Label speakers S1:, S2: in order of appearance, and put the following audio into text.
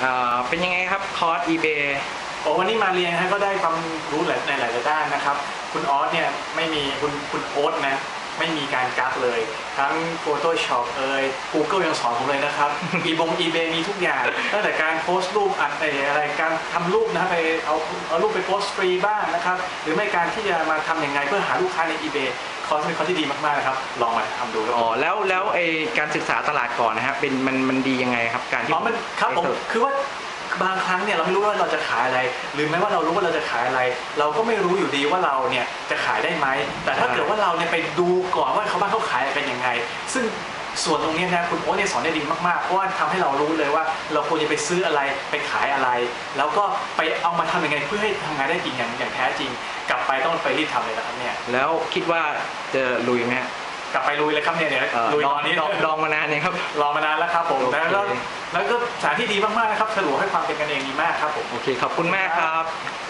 S1: เอ่อเป็นยังไงครับคอร์ส eBay
S2: โอ้วันนี้มาเรียนฮะก็ได้ความรู้หลายในหลายๆด้านนะครับ คุณออสเนี่ยไม่มีคุณคุณโอ๊ตนะไม่มีการกราฟเลย ทั้ง Photoshop เอ่ย Google ยังสอนผมเลยนะครับ อีบง eBay มีทุกอย่างตั้งแต่การโพสต์รูปอัดเอ่ออะไรการทำรูปนะไปเอาเอารูปไปโพสต์ฟรีบ้างนะครับ หรือไม่การที่จะมาทำยังไงเพื่อหาลูกค้าใน eBay คอร์สเป็นคอร์สที่ดีมากๆนะครับ ลองมาทำดูครับ
S1: อ๋อแล้วแล้วไอการศึกษาตลาดก่อนนะฮะเป็นมันมันดียังไงครับ การที่
S2: อ๋อมันครับผม
S1: ไปเสิช
S2: คือว่าบางครั้งเนี่ยเราไม่รู้ว่าเราจะขายอะไร หรือแม้ว่าเรารู้ว่าเราจะขายอะไร เราก็ไม่รู้อยู่ดีว่าเราเนี่ยจะขายได้ไหม แต่ถ้าเกิดว่าเราเนี่ยไปดูก่อนว่าเขาบ้านเขาขายกันยังไง ซึ่งส่วนตรงเนี้ยนะคุณโอ๊ตเนี่ยสอนได้ดีมากๆ เพราะว่าทำให้เรารู้เลยว่า เราควรจะไปซื้ออะไรไปขายอะไร แล้วก็ไปเอามาทำยังไงเพื่อให้ทำงานได้จริงอย่างอย่างแท้จริงกลับ ไปต้องไปรีบทำเลยนะครับเนี่ย
S1: แล้วคิดว่าจะลุยไหมฮะ
S2: กลับไปลุยเลยครับเนี่ยเดี๋ยว
S1: เอ่อ
S2: ลุย
S1: ล
S2: ต
S1: อง
S2: อนนี้
S1: ลองลองมานานเนี่ยงครับ
S2: รอมานานแล้วครับผม
S1: โอเค
S2: แล้วก็แล้วก็สถานที่ดีมากๆนะครับสะดวกให้ความเป็นกันเองดีมากครับผม
S1: โอเคขอบคุณมากครับ